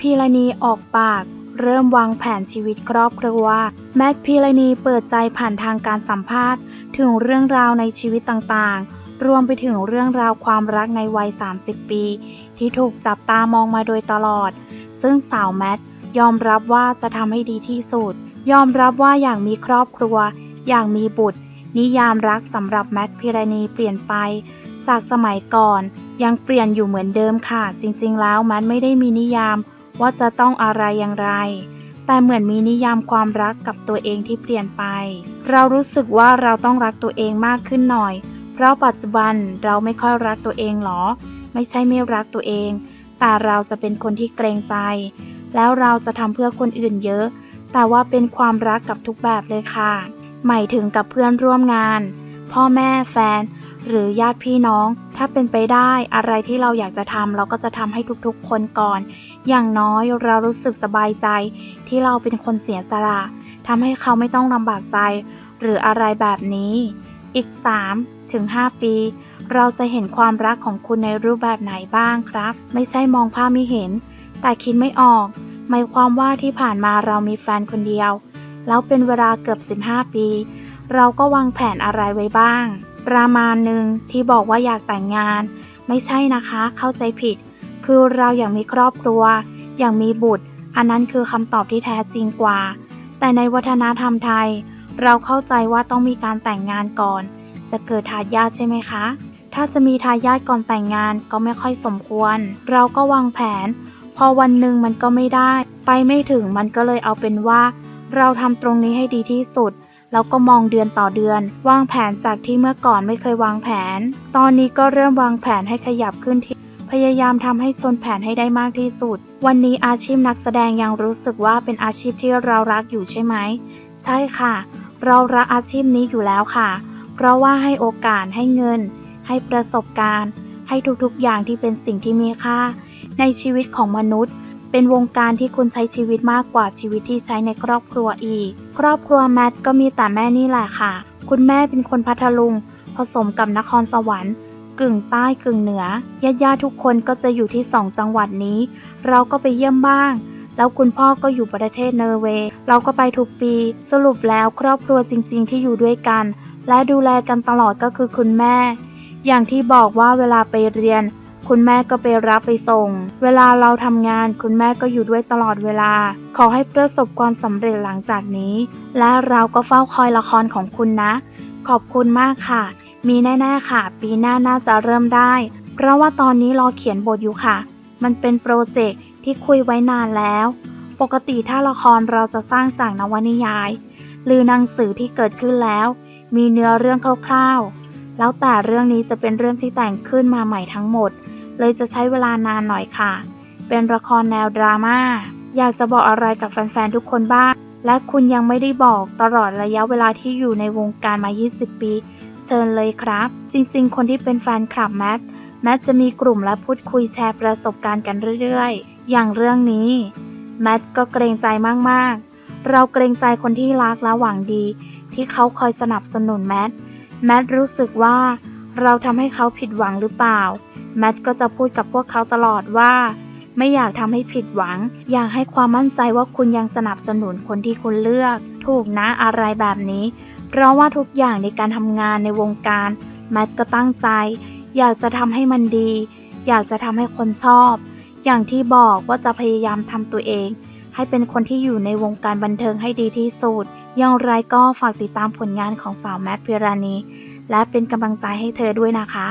พีรณีออกปาก เริ่มวางแผนชีวิตครอบครัว แมทพีรณีเปิดใจผ่านทางการสัมภาษณ์ ถึงเรื่องราวในชีวิตต่างๆ รวมไปถึงเรื่องราวความรักในวัย 30 ปี ที่ถูกจับตามองมาโดยตลอด ซึ่งสาวแมทยอมรับว่าจะทำให้ดีที่สุด ยอมรับว่าอยากมีครอบครัว อยากมีบุตร นิยามรักสำหรับแมทพิรณีเปลี่ยนไป จากสมัยก่อน ยังเปลี่ยนอยู่เหมือนเดิมค่ะ จริงๆ แล้วแมทไม่ได้มีนิยาม ว่าจะต้องอะไรอย่างไร แต่เหมือนมีนิยามความรักกับตัวเองที่เปลี่ยนไป เรารู้สึกว่าเราต้องรักตัวเองมากขึ้นหน่อย เพราะปัจจุบันเราไม่ค่อยรักตัวเองหรอ ไม่ใช่ไม่รักตัวเอง แต่เราจะเป็นคนที่เกรงใจ แล้วเราจะทำเพื่อคนอื่นเยอะ แต่ว่าเป็นความรักกับทุกแบบเลยค่ะ หมายถึงกับเพื่อนร่วมงาน พ่อแม่แฟนหรือญาติพี่น้อง ถ้าเป็นไปได้อะไรที่เราอยากจะทำเราก็จะทำให้ทุกๆ คนก่อน อย่างน้อยเรารู้สึกสบายใจ ที่เราเป็นคนเสียสละทำให้เขาไม่ต้องลำบากใจ หรืออะไรแบบนี้ อีก 3 ถึง 5 ปี เราจะเห็นความรักของคุณในรูปแบบไหนบ้างครับ ไม่ใช่มองภาพไม่เห็น แต่คิดไม่ออกหมายความว่าที่ผ่านมาเรามีแฟนคนเดียว แล้วเป็นเวลาเกือบ 15 ปี เราก็วางแผนอะไรไว้บ้าง ประมาณหนึ่งที่บอกว่าอยากแต่งงาน ไม่ใช่นะคะ เข้าใจผิด คือเราอยากมีครอบครัว อยากมีบุตร อันนั้นคือคำตอบที่แท้จริงกว่า แต่ในวัฒนธรรมไทย เราเข้าใจว่าต้องมีการแต่งงานก่อน จะเกิดทายาทใช่ไหมคะ ถ้าจะมีทายาทก่อนแต่งงานก็ไม่ค่อยสมควร เราก็วางแผน พอวันหนึ่งมันก็ไม่ได้ ไปไม่ถึงมันก็เลยเอาเป็นว่า เราทำตรงนี้ให้ดีที่สุดแล้วก็มองเดือนต่อเดือน วางแผนจากที่เมื่อก่อนไม่เคยวางแผน ตอนนี้ก็เริ่มวางแผนให้ขยับขึ้นที่ พยายามทำให้ชนแผนให้ได้มากที่สุด วันนี้อาชีพนักแสดงยังรู้สึกว่าเป็นอาชีพที่เรารักอยู่ใช่ไหม ใช่ค่ะ เรารักอาชีพนี้อยู่แล้วค่ะ เพราะว่าให้โอกาสให้เงิน ให้ประสบการณ์ ให้ทุกๆอย่างที่เป็นสิ่งที่มีค่า ในชีวิตของมนุษย์ เป็นวงการที่คุณใช้ชีวิตมากกว่าชีวิตที่ใช้ในครอบครัวอีก ครอบครัวแมทก็มีแต่แม่นี่แหละค่ะ คุณแม่เป็นคนพัทลุงผสมกับนครสวรรค์ กึ่งใต้กึ่งเหนือญาติญาติทุกคนก็จะอยู่ที่สองจังหวัดนี้ เราก็ไปเยี่ยมบ้าง แล้วคุณพ่อก็อยู่ประเทศเนอร์เวย์ เราก็ไปทุกปี สรุปแล้วครอบครัวจริง ๆ ที่อยู่ด้วยกัน และดูแลกันตลอดก็คือคุณแม่ อย่างที่บอกว่าเวลาไปเรียน คุณแม่ก็ไปรับไปส่ง เวลาเราทำงาน คุณแม่ก็อยู่ด้วยตลอดเวลา ขอให้ประสบความสำเร็จหลังจากนี้ และเราก็เฝ้าคอยละครของคุณนะ ขอบคุณมากค่ะ มีแน่ๆค่ะ ปีหน้าน่าจะเริ่มได้ เพราะว่าตอนนี้รอเขียนบทอยู่ค่ะ มันเป็นโปรเจกต์ที่คุยไว้นานแล้ว ปกติถ้าละครเราจะสร้างจากนวนิยาย หรือหนังสือที่เกิดขึ้นแล้ว มีเนื้อเรื่องคร่าวๆ แล้วแต่เรื่องนี้จะเป็นเรื่องที่แต่งขึ้นมาใหม่ทั้งหมด เลยจะใช้เวลานานหน่อยค่ะ เป็นละครแนวดราม่าอยากจะบอกอะไรกับแฟนๆทุกคนบ้างและคุณยังไม่ได้บอกตลอดระยะเวลาที่อยู่ในวงการมา 20 ปี เชิญเลยครับ จริงๆ คนที่เป็นแฟนคลับแมทแมทจะมีกลุ่มและพูดคุยแชร์ประสบการณ์กันเรื่อยๆ อย่างเรื่องนี้แมทก็เกรงใจมากๆ เราเกรงใจคนที่รักและหวังดี ที่เขาคอยสนับสนุนแมทแมทรู้สึกว่าเราทำให้เขาผิดหวังหรือเปล่า แมทก็จะพูดกับพวกเขาตลอดว่า ไม่อยากทำให้ผิดหวัง อยากให้ความมั่นใจว่าคุณยังสนับสนุนคนที่คุณเลือก ถูกนะอะไรแบบนี้ เพราะว่าทุกอย่างในการทำงานในวงการแมทก็ตั้งใจ อยากจะทำให้มันดี อยากจะทำให้คนชอบ อย่างที่บอกว่าจะพยายามทำตัวเอง ให้เป็นคนที่อยู่ในวงการบันเทิงให้ดีที่สุดอย่างไรก็ฝากติดตามผลงานของสาวแมทพิรานีและเป็นกำลังใจให้เธอด้วยนะคะ